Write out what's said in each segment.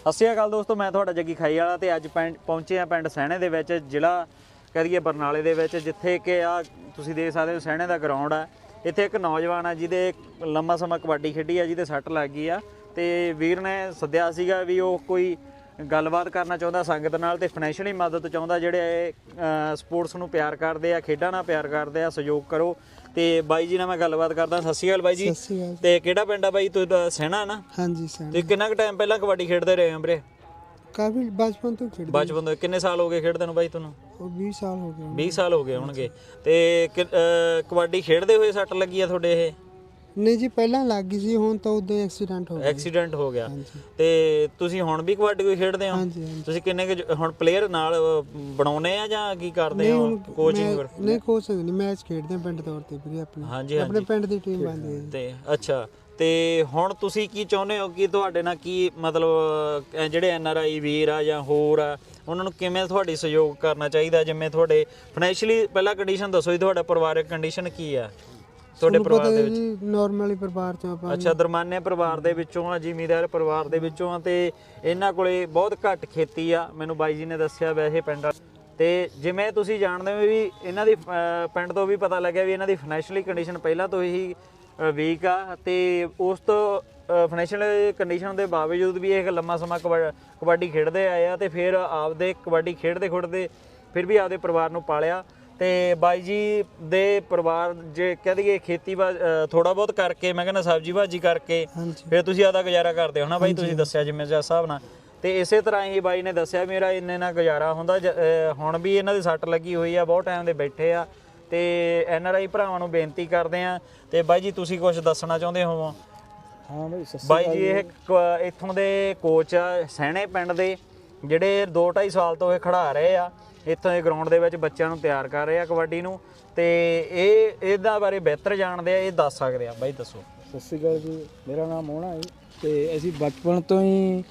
ਸਤਿ ਸ਼੍ਰੀ ਅਕਾਲ ਦੋਸਤੋ, ਮੈਂ ਤੁਹਾਡਾ ਜੱਗੀ ਖਾਈ ਵਾਲਾ ਤੇ ਅੱਜ ਪਿੰਡ- ਪਹੁੰਚੇ ਆ ਪਿੰਡ ਸਹਿਣੇ ਦੇ ਵਿੱਚ, ਜ਼ਿਲ੍ਹਾ ਕਰੀਏ ਬਰਨਾਲੇ ਦੇ ਵਿੱਚ, ਜਿੱਥੇ ਕਿ ਆ ਤੁਸੀਂ ਦੇਖ ਸਕਦੇ ਹੋ ਸਹਿਣੇ ਦਾ ਗਰਾਊਂਡ ਆ। ਇੱਥੇ ਇੱਕ ਨੌਜਵਾਨ ਆ ਜਿਹਦੇ ਲੰਮਾ ਸਮਾਂ ਕਬੱਡੀ ਖੇਡੀ ਆ, ਜਿਹਦੇ ਸੱਟ ਲੱਗ ਗਈ ਆ। ਤੇ ਵੀਰ ਨੇ ਸੱਦਿਆ ਸੀਗਾ ਵੀ ਉਹ ਕੋਈ ਗੱਲਬਾਤ ਕਰਨਾ ਚਾਹੁੰਦਾ ਸੰਗਤ ਨਾਲ ਤੇ ਫਾਈਨੈਂਸ਼ੀਅਲੀ ਮਦਦ ਚਾਹੁੰਦਾ ਜਿਹੜੇ ਸਪੋਰਟਸ ਨੂੰ ਪਿਆਰ ਕਰਦੇ ਆ ਖੇਡਾਂ ਨਾਲ ਪਿਆਰ ਕਰਦੇ ਆ ਸਹਿਯੋਗ ਕਰੋ। ਤੇ ਬਾਈ ਜੀ ਨਾਲ ਮੈਂ ਗੱਲਬਾਤ ਕਰਦਾ ਸਤਿ ਸ਼੍ਰੀ ਅਕਾਲ ਬਾਈ ਜੀ। ਤੇ ਕਿਹੜਾ ਪਿੰਡ ਆ ਬਾਈ? ਤੂੰ ਸਹਿਣਾ ਨਾ? ਹਾਂਜੀ ਸਰ ਤੇ ਕਿੰਨਾ ਕੁ ਟਾਈਮ ਪਹਿਲਾਂ ਕਬੱਡੀ ਖੇਡਦੇ ਰਹੇ ਹੋ ਵੀਰੇ? ਕਾਫੀ ਬਚਪਨ ਤੋਂ ਖੇਡਦੇ ਬਚਪਨ ਤੋਂ। ਕਿੰਨੇ ਸਾਲ ਹੋ ਗਏ ਖੇਡਦੇ ਨੂੰ ਬਾਈ ਤੁਹਾਨੂੰ? ਉਹ 20 ਸਾਲ ਹੋ ਗਏ 20 ਸਾਲ ਹੋ ਗਏ ਹੋਣਗੇ। ਤੇ ਕਬੱਡੀ ਖੇਡਦੇ ਹੋਏ ਸੱਟ ਲੱਗੀ ਆ ਤੁਹਾਡੇ ਇਹ? ਨਹੀਂ ਜੀ ਪਹਿਲਾਂ ਲੱਗ ਗਈ ਸੀ ਹੁਣ ਤਾਂ ਉਦੋਂ ਐਕਸੀਡੈਂਟ ਹੋ ਗਿਆ ਐਕਸੀਡੈਂਟ ਹੋ ਗਿਆ। ਹਾਂਜੀ। ਤੇ ਤੁਸੀਂ ਹੁਣ ਵੀ ਕਬੱਡੀ ਕੋਈ ਖੇਡਦੇ ਹੋ? ਹਾਂਜੀ ਹਾਂਜੀ। ਤੁਸੀਂ ਕਿੰਨੇ ਕੁ ਜ- ਹੁਣ ਪਲੇਅਰ ਨਾਲ ਬਣਾਉਨੇ ਆ ਜਾਂ ਕੀ ਕਰਦੇ ਹੋ? ਕੋਚਿੰਗ ਮੈਂ- ਨਹੀਂ ਕੋਚਿੰਗ ਨਹੀਂ ਮੈਚ ਖੇਡਦੇ ਹਾਂ ਪਿੰਡ ਤੌਰ ਤੇ ਵੀਰੇ ਆਪਣੇ। ਹਾਂਜੀ ਆਪਣੇ ਹਾਂਜੀ। ਪਿੰਡ ਦੀ ਟੀਮ ਬਣਦੀ ਹੈ ਜੀ। ਤੇ ਅੱਛਾ। ਤੇ ਹੁਣ ਤੁਸੀਂ ਕੀ ਚਾਹੁੰਦੇ ਹੋ ਕਿ ਤੁਹਾਡੇ ਨਾਲ ਕੀ ਮਤਲਬ ਅਹ, ਜਿਹੜੇ ਐਨ ਆਰ ਆਈ ਵੀਰ ਆ ਜਾਂ ਹੋਰ ਆ ਉਹਨਾਂ ਨੂੰ ਕਿਵੇਂ ਤੁਹਾਡੀ ਸਹਿਯੋਗ ਕਰਨਾ ਚਾਹੀਦਾ? ਜਿਵੇਂ ਤੁਹਾਡੇ ਫਾਈਨੈਂਸ਼ੀਅਲੀ ਪਹਿਲਾਂ ਕੰਡੀਸ਼ਨ ਦੱਸੋ ਜੀ ਤੁਹਾਡਾ ਪਰਿਵਾਰਕ ਕੰਡੀਸ਼ਨ ਕੀ ਆ? ਤੁਹਾਡੇ ਪਰਿਵਾਰ ਦੇ ਵਿੱਚ? ਨਾਰਮਲੀ ਪਰਿਵਾਰ ਚੋਂ ਆਪਾਂ ਅੱਛਾ ਦਰਮਾਨੇ ਪਰਿਵਾਰ ਦੇ ਵਿੱਚੋਂ ਆ ਜ਼ਿਮੀਦਾਰ ਪਰਿਵਾਰ ਦੇ ਵਿੱਚੋਂ ਆ ਤੇ ਇਹਨਾਂ ਕੋਲੇ ਬਹੁਤ ਘੱਟ ਖੇਤੀ ਆ। ਮੈਨੂੰ ਬਾਈ ਜੀ ਨੇ ਦੱਸਿਆ ਵੈਸੇ ਪਿੰਡ। ਤੇ ਜਿਵੇਂ ਤੁਸੀਂ ਜਾਣਦੇ ਹੋ ਵੀ ਇਹਨਾਂ ਦੀ ਪਿੰਡ ਤੋਂ ਵੀ ਪਤਾ ਲੱਗਿਆ ਵੀ ਇਹਨਾਂ ਦੀ ਫਾਈਨੈਂਸ਼ੀਅਲੀ ਕੰਡੀਸ਼ਨ ਪਹਿਲਾਂ ਤੋਂ ਹੀ ਵੀਕ ਆ। ਤੇ ਉਸ ਤੋਂ ਫਾਈਨੈਂਸ਼ੀਅਲ ਕੰਡੀਸ਼ਨ ਦੇ ਬਾਵਜੂਦ ਵੀ ਇਹ ਲੰਮਾ ਸਮਾਂ ਕਬੱਡ- ਕਬੱਡੀ ਖੇਡਦੇ ਆਏ ਆ ਤੇ ਫਿਰ ਆਪਦੇ ਕਬੱਡੀ ਖੇਡਦੇ ਖੇਡਦੇ ਫਿਰ ਵੀ ਆਪਦੇ ਪਰਿਵਾਰ ਨੂੰ ਪਾਲਿਆ। ਤੇ ਬਾਈ ਜੀ ਦੇ ਪਰਿਵਾਰ ਜੇ ਕਹਿ ਦਈਏ ਖੇਤੀ ਥੋੜਾ ਬਹੁਤ ਕਰਕੇ ਮੈਂ ਕਹਿੰਦਾ ਸਬਜ਼ੀ ਭਾਜੀ ਕਰਕੇ ਫਿਰ ਤੁਸੀਂ ਆਦਾ ਗੁਜ਼ਾਰਾ ਕਰਦੇ ਹੋ ਨਾ ਬਾਈ? ਤੁਸੀਂ ਦੱਸਿਆ ਜਿਵੇਂ ਜਿਹਾ ਹਿਸਾਬ ਨਾਲ। ਤੇ ਇਸੇ ਤਰ੍ਹਾਂ ਹੀ ਬਾਈ ਨੇ ਦੱਸਿਆ ਮੇਰਾ ਇੰਨੇ ਨਾਲ ਗੁਜ਼ਾਰਾ ਹੁੰਦਾ ਹੁਣ ਵੀ ਇਹਨਾਂ ਦੀ ਸੱਟ ਲੱਗੀ ਹੋਈ ਆ ਬਹੁਤ ਟਾਈਮ ਦੇ ਬੈਠੇ ਆ। ਤੇ ਐਨ ਆਰ ਆਈ ਭਰਾਵਾਂ ਨੂੰ ਬੇਨਤੀ ਕਰਦੇ ਆ। ਤੇ ਬਾਈ ਜੀ ਤੁਸੀਂ ਕੁਝ ਦੱਸਣਾ ਚਾਹੁੰਦੇ ਹੋ ਹਾਂ ਬਈ ਬਾਈ ਜੀ ਇਹ ਇੱਥੋਂ ਦੇ ਕੋਚ ਆ ਸਹਿਣੇ ਪਿੰਡ ਦੇ। ਜਿਹੜੇ 2 2.5 ਸਾਲ ਤੋਂ ਇਹ ਖੜਾ ਰਹੇ ਆ, ਇੱਥੋਂ ਦੇ ਗਰਾਊਂਡ ਦੇ ਵਿੱਚ ਬੱਚਿਆਂ ਨੂੰ ਤਿਆਰ ਕਰ ਰਹੇ ਆ ਕਬੱਡੀ ਨੂੰ, ਤੇ ਇਹ, ਇਹਦਾ ਬਾਰੇ ਬਿਹਤਰ ਜਾਣਦੇ ਆ, ਇਹ ਦੱਸ ਸਕਦੇ ਆ, ਬਾਈ ਦੱਸੋ। ਸਤਿ ਸ਼੍ਰੀ ਅਕਾਲ ਜੀ, ਮੇਰਾ ਨਾਮ ਮੋਹਣਾ ਹੈ ਤੇ ਅਸੀਂ ਬਚਪਨ ਤੋਂ ਹੀ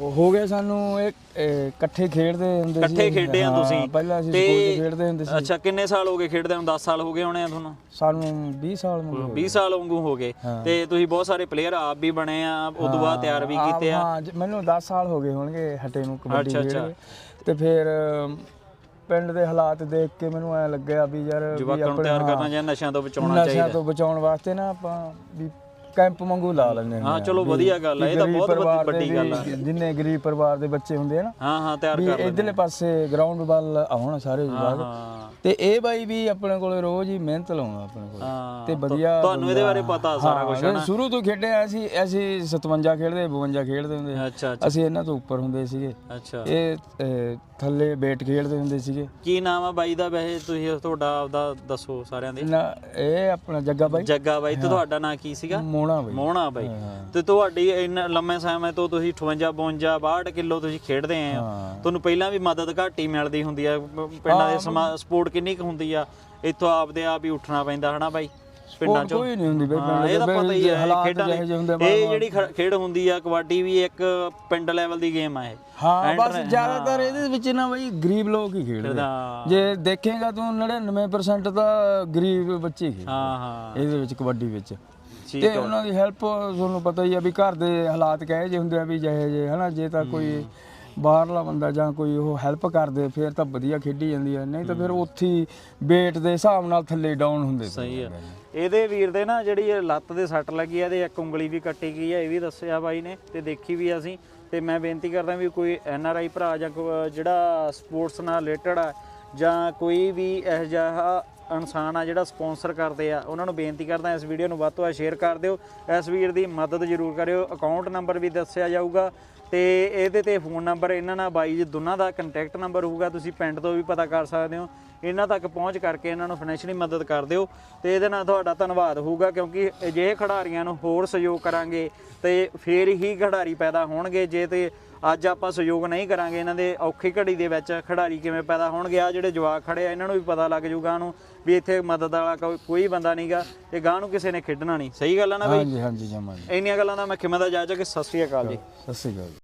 ਹੋ ਗਿਆ ਸਾਨੂੰ ਇਹ ਇਹ ਇਕੱਠੇ ਖੇਡਦੇ ਹੁੰਦੇ ਸੀ। ਇਕੱਠੇ ਖੇਡੇ ਆ ਹਾਂ, ਤੁਸੀਂ? ਪਹਿਲਾਂ ਅਸੀਂ ਤੇ- ਸਕੂਲ 'ਚ ਖੇਡਦੇ ਹੁੰਦੇ ਸੀ। ਅੱਛਾ ਕਿੰਨੇ ਸਾਲ ਹੋ ਗਏ ਖੇਡਦੇ ਨੂੰ? 10 ਸਾਲ ਹੋ ਗਏ ਹੋਣੇ ਆ ਤੁਹਾਨੂੰ? ਸਾਨੂੰ 20 ਸਾਲ ਹੋ 20 ਸਾਲ ਵਾਂਗੂ ਹੋ ਗਏ। ਤੇ ਤੁਸੀਂ ਬਹੁਤ ਸਾਰੇ ਪਲੇਅਰ ਆਪ ਵੀ ਬਣੇ ਆ ਉਦੋਂ ਬਾਅਦ ਤਿਆਰ ਵੀ ਕੀਤੇ ਆ। ਹਾਂ ਜ- ਮੈਨੂੰ 10 ਸਾਲ ਹੋ ਗਏ ਹੋਣਗੇ ਹਟੇ ਨੂੰ ਕਬੱਡੀ ਅੱਛਾ, ਅੱਛਾ। ਤੇ ਫਿਰ ਅਮ, ਪਿੰਡ ਦੇ ਹਾਲਾਤ ਦੇਖ ਕੇ ਮੈਨੂੰ ਐ ਲੱਗਿਆ ਵੀ ਯਾਰ ਵੀ ਜਵਾਕਾਂ ਨੂੰ ਆਪਣੇ- ਤਿਆਰ ਕਰਨਾ ਜਾਂ ਨਸ਼ਿਆਂ ਤੋਂ ਬਚਾਉਣਾ ਨਸ਼ਿਆਂ ਚਾਹੀਦਾ। ਤੋਂ ਬਚਾਉਣ ਵਾਸਤੇ ਨਾ ਆਪਾਂ ਵੀ ਕੈਂਪ ਵਾਂਗੂ ਲਾ ਲੈਂਦੇ ਹਾਂ ਆ। ਚਲੋ ਵਧੀਆ ਗੱਲ ਆ ਇਹ ਤਾਂ ਬਹੁਤ ਵੱਡੀ ਗੱਲ ਆ। ਵੀ ਜਿੰਨੇ ਗਰੀਬ ਪਰਿਵਾਰ ਦੇ ਬੱਚੇ ਹੁੰਦੇ ਆ ਨਾ ਹਾਂ ਹਾਂ ਤਿਆਰ ਕਰ ਲੈਂਦੇ ਇਧਰਲੇ ਪਾਸੇ ਗਰਾਊਂਡ ਵੱਲ ਆਉਣ ਸਾਰੇ ਹਾਂ ਤੇ ਇਹ ਬਾਈ ਵੀ ਆਪਣੇ ਕੋਲੇ ਰੋਜ਼ ਹੀ ਮਿਹਨਤ ਲਾਉਂਦਾ ਆਪਣੇ ਕੋਲ। ਹਾਂ ਤੇ ਵਧੀਆ ਤੁਹਾਨੂੰ ਇਹਦੇ ਬਾਰੇ ਪਤਾ ਸਾਰਾ ਕੁਝ ਹੈ ਨਾ? ਸ਼ੁਰੂ ਤੋਂ ਖੇਡਿਆ ਅਸੀਂ ਅਸੀਂ 57 ਖੇਡਦੇ 52 ਖੇਡਦੇ ਹੁੰਦੇ ਅਸੀਂ ਇਹਨਾਂ ਤੋਂ ਉੱਪਰ ਹੁੰਦੇ ਸੀਗੇ। ਅੱਛਾ। ਇਹ ਥੱਲੇ ਬੇਟ ਖੇਡਦੇ ਹੁੰਦੇ ਸੀਗੇ। ਕੀ ਨਾਮ ਆ ਬਾਈ ਦਾ? ਵੈਸੇ ਤੁਸੀਂ ਤੁਹਾਡਾ ਆਪਦਾ ਦੱਸੋ ਸਾਰਿਆਂ ਦੇ। ਨਾ ਇਹ ਆਪਣਾ ਜੱਗਾ ਬਾਈ। ਜੱਗਾ ਬਾਈ ਤੇ ਤੁਹਾਡਾ ਨਾਂ ਕੀ ਸੀਗਾ? ਮੋਣਾ ਬਾਈ। ਮੋਹਣਾ ਬਾਈ। ਤੇ ਤੁਹਾਡੀ ਇੰਨਾ ਲੰਮੇ ਸਮੇਂ ਤੋਂ ਤੁਸੀਂ 58 52 62 ਕਿਲੋ ਤੁਸੀਂ ਖੇਡਦੇ ਆਏ ਹੋ। ਤੁਹਾਨੂੰ ਪਹਿਲਾਂ ਵੀ ਮਦਦ ਘੱਟ ਹੀ ਮਿਲਦੀ ਹੁੰਦੀ ਆ। ਪਿੰਡਾਂ ਦੇ ਸਪੋਰਟ ਕਿੰਨੀ ਕੁ ਹੁੰਦੀ ਆ? ਇੱਥੋਂ ਆਪਦੇ ਆਪ ਹੀ ਉੱਠਣਾ ਪੈਂਦਾ ਹਨਾ ਬਾਈ? ਪਿੰਡਾਂ ਚੋਂ। ਕੋਈ ਨਹੀਂ ਹੁੰਦੀ ਬਾਈ ਪਿੰਡ ਇਹ ਤਾਂ ਦੇ ਪਤਾ ਹੀ ਹੈ ਖੇਡਾਂ ਇਹ ਜਿਹੜੀ ਖੇਡ ਹੁੰਦੀ ਆ ਕਬੱਡੀ ਵੀ ਇੱਕ ਪਿੰਡ ਲੈਵਲ ਦੀ ਗੇਮ ਆ ਇਹ। ਹਾਂ ਬਸ ਜ਼ਿਆਦਾਤਰ ਇਹਦੇ ਵਿੱਚ ਨਾ ਬਾਈ ਗਰੀਬ ਲੋਕ ਹੀ ਖੇਡਦੇ ਜੇ ਦੇਖੇਗਾ ਤੂੰ 99% ਤਾਂ ਗਰੀਬ ਬੱਚੇ ਖੇਡਦੇ ਹਾਂ ਹਾਂ। ਇਹਦੇ ਵਿੱਚ ਕਬੱਡੀ ਵਿੱਚ। ਠੀਕ ਤੇ ਉਹਨਾਂ ਦੀ ਹੈਲਪ ਤੁਹਾਨੂੰ ਪਤਾ ਹੀ ਆ ਵੀ ਘਰ ਦੇ ਹਾਲਾਤ ਕਹੇ ਜੇ ਹੁੰਦੇ ਆ ਵੀ ਜਿਹੇ ਜੇ ਹਨਾ? ਜੇ ਤਾਂ ਕੋਈ ਬਾਹਰਲਾ ਬੰਦਾ ਜਾਂ ਕੋਈ ਉਹ ਹੈਲਪ ਕਰਦੇ ਫਿਰ ਤਾਂ ਵਧੀਆ ਖੇਡੀ ਜਾਂਦੀ ਹੈ ਨਹੀਂ ਤਾਂ ਫਿਰ ਉੱਥੇ weight ਦੇ ਹਿਸਾਬ ਨਾਲ ਥੱਲੇ ਡਾਊਨ ਹੁੰਦੇ ਸਹੀ ਆ। ਇਹਦੇ ਵੀਰ ਦੇ ਨਾ ਜਿਹੜੀ ਲੱਤ ਦੇ ਸੱਟ ਲੱਗੀ ਆ ਇਹਦੇ ਇੱਕ ਉਂਗਲੀ ਵੀ ਕੱਟੀ ਗਈ ਆ ਇਹ ਵੀ ਦੱਸਿਆ ਬਾਈ ਨੇ ਤੇ ਦੇਖੀ ਵੀ ਅਸੀਂ। ਤੇ ਮੈਂ ਬੇਨਤੀ ਕਰਦਾ ਵੀ ਕੋਈ ਐਨ ਆਰ ਆਈ ਭਰਾ ਜਾਂ ਜਿਹੜਾ ਸਪੋਰਟਸ ਨਾਲ ਰਿਲੇਟਡ ਆ ਜਾਂ ਕੋਈ ਵੀ ਇਹੋ ਜਿਹਾ ਇਨਸਾਨ ਆ ਜਿਹੜਾ ਸਪਾਂਸਰ ਕਰਦੇ ਆ, ਉਹਨਾਂ ਨੂੰ ਬੇਨਤੀ ਕਰਦਾ ਇਸ ਵੀਡੀਓ ਨੂੰ ਵੱਧ ਤੋਂ ਵੱਧ ਸ਼ੇਅਰ ਕਰ ਦਿਓ। ਇਸ ਵੀਰ ਦੀ ਮਦਦ ਜ਼ਰੂਰ ਕਰਿਓ। ਅਕਾਊਂਟ ਨੰਬਰ ਵੀ ਦੱਸਿਆ ਜਾਊਗਾ। ਤੇ ਇਹਦੇ ਤੇ ਫੋਨ ਨੰਬਰ ਇਹਨਾਂ ਨਾਲ ਬਾਈ ਜੀ ਦੋਨਾਂ ਦਾ ਕੰਟੈਕਟ ਨੰਬਰ ਹੋਊਗਾ ਤੁਸੀਂ ਪਿੰਡ ਤੋਂ ਵੀ ਪਤਾ ਕਰ ਸਕਦੇ ਹੋ। ਇਹਨਾਂ ਤੱਕ ਪਹੁੰਚ ਕਰਕੇ ਇਹਨਾਂ ਨੂੰ ਫਾਈਨੈਂਸ਼ੀਅਲੀ ਮਦਦ ਕਰ ਦਿਓ ਤੇ ਇਹਦੇ ਨਾਲ ਤੁਹਾਡਾ ਧੰਨਵਾਦ ਹੋਊਗਾ ਕਿਉਂਕਿ ਅਜਿਹੇ ਖਿਡਾਰੀਆਂ ਨੂੰ ਹੋਰ ਸਹਿਯੋਗ ਕਰਾਂਗੇ ਤੇ ਫੇਰ ਹੀ ਖਿਡਾਰੀ ਪੈਦਾ ਹੋਣਗੇ। ਜੇ ਤੇ ਅੱਜ ਆਪਾਂ ਸਹਿਯੋਗ ਨਹੀਂ ਕਰਾਂਗੇ ਇਹਨਾਂ ਦੇ ਔਖੀ ਘੜੀ ਦੇ ਵਿੱਚ ਖਿਡਾਰੀ ਕਿਵੇਂ ਪੈਦਾ ਹੋਣਗੇ ਆ ਜਿਹੜੇ ਜਵਾਕ ਖੜੇ ਆ ਇਹਨਾਂ ਨੂੰ ਵੀ ਪਤਾ ਲੱਗ ਜਾਊਗਾ ਨੂੰ ਵੀ ਇੱਥੇ ਮਦਦ ਵਾਲਾ ਕੋਈ- ਕੋਈ ਬੰਦਾ ਨਹੀਂਗਾ ਤੇ ਗਾਂ ਨੂੰ ਕਿਸੇ ਨੇ ਖੇਡਣਾ ਨਹੀਂ। ਸਹੀ ਗੱਲ ਆ ਨਾ ਬਈ? ਹਾਂਜੀ ਹਾਂਜੀ ਜਮਾ ਇੰਨੀਆਂ ਗੱਲਾਂ ਦਾ ਮੈਂ ਕਿਵੇਂ ਦਾ ਜਾਇਜ਼ ਕਿ ਸਤਿ ਸ੍ਰੀ ਅਕਾਲ ਜੀ। ਸਤਿ ਸ਼੍ਰੀ ਅਕਾਲ